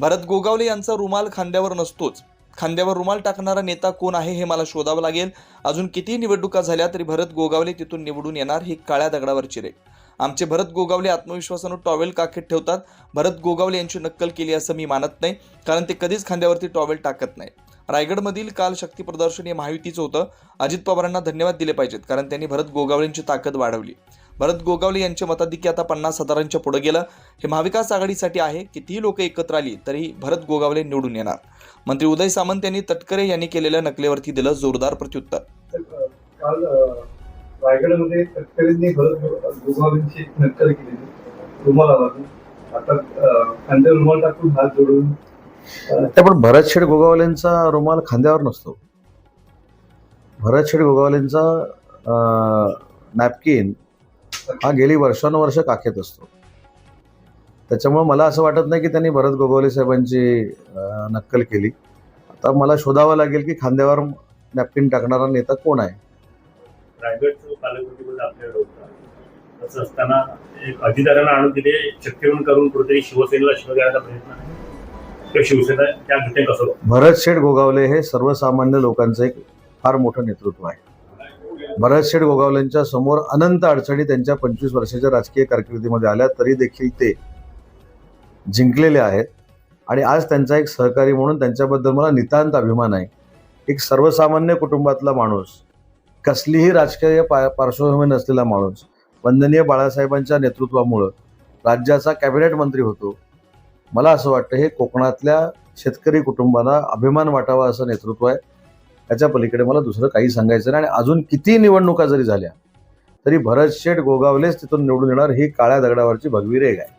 भरत गोगावले यांचा रुमाल खांद्यावर नसतोच. खांद्यावर रुमाल टाकणारा नेता कोण आहे हे मला शोधावं लागेल. अजून किती निवडणुका झाल्या तरी भरत गोगावले तिथून निवडून येणार ही काळ्या दगडावरची रेख आमचे भरत गोगावले आत्मविश्वासानं टॉवेल काखेत ठेवतात. भरत गोगावले यांची नक्कल केली असं मी मानत नाही कारण ते कधीच खांद्यावरती टॉवेल टाकत नाही. रायगडमधील काल शक्ती प्रदर्शन हे महायुतीचं होतं. अजित पवारांना धन्यवाद दिले पाहिजेत कारण त्यांनी भरत गोगावलेंची ताकद वाढवली. भरत गोगावले यांचे मताधिक्य आता पन्नास हजारांच्या पुढे गेलं. हे महाविकास आघाडीसाठी आहे. कितीही लोक एकत्र आली तरी भरत गोगावले निवडून येणार. मंत्री उदय सामंत यांनी तटकरे यांनी केलेल्या नकलेवरती दिलं जोरदार प्रत्युत्तर. काल रायगडमध्ये तटकरेंनी भरत गोगावलेंची एक नक्कल केलेली. रुमालावरून आता खांद्यावर रुमाल टाकून हात जोडून पण भरत शेठ गोगावलेंचा रुमाल खांद्यावर नसतो. भरत शेठ गोगावलेंचा नॅपकिन हा गेली वर्षानुवर्ष काखेत असतो त्याच्यामुळे मला असं वाटत नाही की त्यांनी भरत गोगावले साहेबांची नक्कल केली आता मला शोधावं लागेल की खांद्यावर नॅपकिन टाकणारा नेता कोण आहे रायगडचं पालकमंत्रीपद आपल्याकडे होतं तसं असताना एक अधिकाऱ्यांना आणून तिथे चक्रीवरून करून कुठेतरी शिवसेनेला शिवगायचा प्रयत्न आहे. किंवा शिवसेना त्या दृष्टीने कसं बघतं? भरत शेठ गोगावले हे सर्वसामान्य लोकांचं एक फार मोठं नेतृत्व आहे भरतशेठ गोगावलेंच्या समोर अनंत अडचणी त्यांच्या पंचवीस वर्षाच्या राजकीय कारकिर्दीमध्ये आल्या तरी देखील ते जिंकलेले आहेत. आणि आज त्यांचा एक सहकारी म्हणून त्यांच्याबद्दल मला नितांत अभिमान आहे. एक सर्वसामान्य कुटुंबातला माणूस कसलीही राजकीय पा पार्श्वभूमी नसलेला माणूस वंदनीय बाळासाहेबांच्या नेतृत्वामुळं राज्याचा कॅबिनेट मंत्री होतो. मला असं वाटतं हे कोकणातल्या शेतकरी कुटुंबाला अभिमान वाटावा असं नेतृत्व आहे. त्याच्या पलीकडे मला दुसरं काही सांगायचं नाही. आणि अजून किती निवडणुका जरी झाल्या तरी भरत शेठ गोगावलेच तिथून निवडून येणार ही काळ्या दगडावरची भगवी रेग आहे.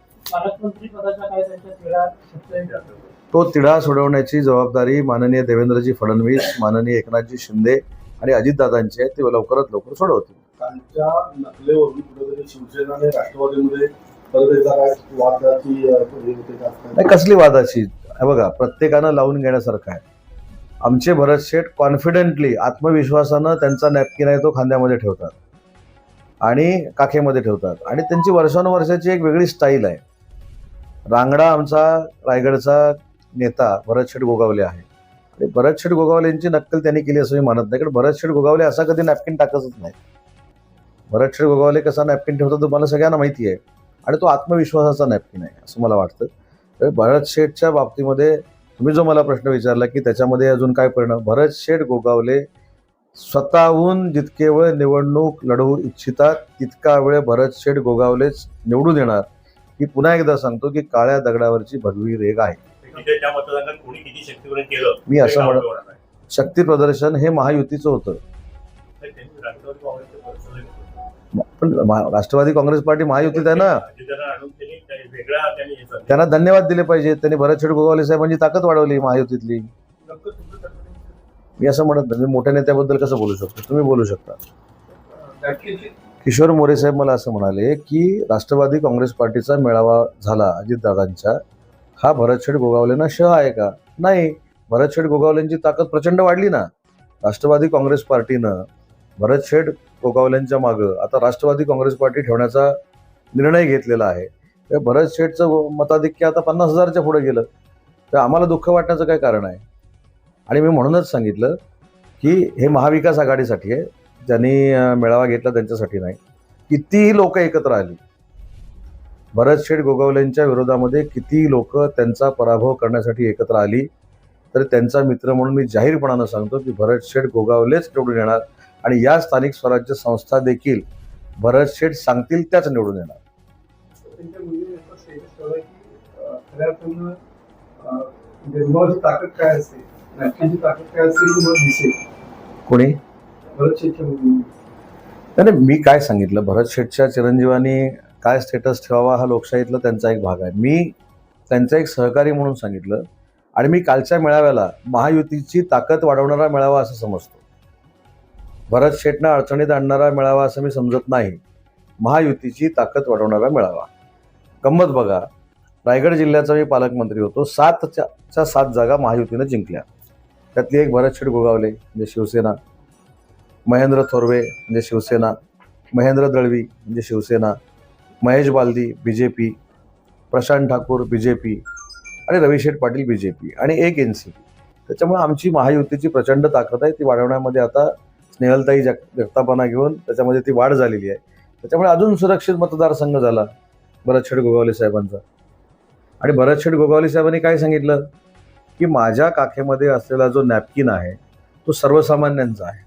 तो तिढा सोडवण्याची जबाबदारी माननीय देवेंद्रजी फडणवीस माननीय एकनाथजी शिंदे आणि अजितदादांची आहे ते लवकरात लवकर सोडवतील. नाही कसली वादाची? हे बघा प्रत्येकानं लावून घेण्यासारखं आहे. आमचे भरत शेठ कॉन्फिडेंटली आत्मविश्वासानं त्यांचा नॅपकिन आहे तो खांद्यामध्ये ठेवतात. आणि काखेमध्ये ठेवतात. आणि त्यांची वर्षानुवर्षाची एक वेगळी स्टाईल आहे. रांगडा आमचा रायगडचा नेता भरत शेठ गोगावले आहे. आणि भरत शेठ गोगावले यांची नक्कल त्यांनी केली असं मी मानत नाही. कारण भरत शेठ गोगावले असा कधी नॅपकिन टाकतच नाही भरत शेठ गोगावले कसा नॅपकिन ठेवतो तुम्हाला सगळ्यांना माहिती आहे. आणि तो आत्मविश्वासाचा नॅपकिन आहे असं मला वाटतं. भरत शेठच्या बाबतीमध्ये तुम्ही जो मला प्रश्न विचारला की त्याच्यामध्ये अजून काय परिणाम? भरत शेठ गोगावले स्वतःहून जितके वेळ निवडणूक लढवू इच्छितात तितका वेळ भरत शेठ गोगावलेच निवडून येणार ही पुन्हा एकदा सांगतो की काळ्या दगडावरची भगवी रेग आहे. केलं? मी असं म्हणत-. शक्ती प्रदर्शन हे महायुतीचं होतं. पण राष्ट्रवादी काँग्रेस पार्टी महायुतीत आहे ना. त्यांना धन्यवाद दिले पाहिजे त्यांनी भरत शेठ गोगावले साहेबांची ताकद वाढवली महायुतीतली. मी असं म्हणत नाही. मी मोठ्या नेत्याबद्दल कसं बोलू शकतो? तुम्ही बोलू शकता. किशोर मोरे साहेब मला असं म्हणाले की राष्ट्रवादी काँग्रेस पार्टीचा मेळावा झाला अजितदादांचा. हा भरतशेठ गोगावलेंना श आहे का? नाही. भरतशेठ गोगावलेंची ताकद प्रचंड वाढली ना. राष्ट्रवादी काँग्रेस पार्टीनं भरतशेठ गोगावलेंच्या मागं आता राष्ट्रवादी काँग्रेस पार्टी ठेवण्याचा निर्णय घेतलेला आहे. तर भरतशेठचं मताधिक्य आता पन्नास हजारच्या पुढे गेलं. तर आम्हाला दुःख वाटण्याचं काय कारण आहे? आणि मी म्हणूनच सांगितलं की हे महाविकास आघाडीसाठी आहे. ज्यांनी मेळावा घेतला त्यांच्यासाठी नाही. कितीही लोक एकत्र आली भरत शेठ गोगावलेंच्या विरोधामध्ये कितीही लोक त्यांचा पराभव करण्यासाठी एकत्र आली तर त्यांचा मित्र म्हणून मी जाहीरपणानं सांगतो की भरत शेठ गोगावलेच निवडून येणार. आणि या स्थानिक स्वराज्य संस्था देखील भरत शेठ सांगतील त्याच निवडून येणार. कोणी? भरत शेठच्या नाही नाही, मी काय सांगितलं? भरत शेठच्या चिरंजीवानी काय स्टेटस ठेवावा हा लोकशाहीतला त्यांचा एक भाग आहे. मी त्यांचा एक सहकारी म्हणून सांगितलं आणि मी कालच्या मेळाव्याला महायुतीची ताकद वाढवणारा मेळावा असं समजतो. भरत शेठना अडचणीत आणणारा मेळावा असं मी समजत नाही. महायुतीची ताकद वाढवणारा मेळावा. गंमत बघा. रायगड जिल्ह्याचा मी पालकमंत्री होतो. सातच्या च्या सात जागा महायुतीनं जिंकल्या. त्यातली एक भरत शेठ गोगावले म्हणजे शिवसेना. महेंद्र थोरवे म्हणजे शिवसेना. महेंद्र दळवी म्हणजे Shiv Sena. Mahesh Baldi B J P Prashant Thakur B J P आणि Ravisheth Patil B J P आणि एक एन सी पी. त्याच्यामुळे आमची महायुतीची प्रचंड ताकद आहे. ती वाढवण्यामध्ये आता स्नेहलताई जग जगतापणा घेऊन त्याच्यामध्ये ती वाढ झालेली आहे. त्याच्यामुळे अजून सुरक्षित मतदारसंघ झाला भरतशेठ गोगावले साहेबांचा. आणि भरतशेठ गोगावले साहेबांनी काय सांगितलं? की माझ्या काखेमध्ये असलेला जो नॅपकिन आहे तो सर्वसामान्यांचा आहे.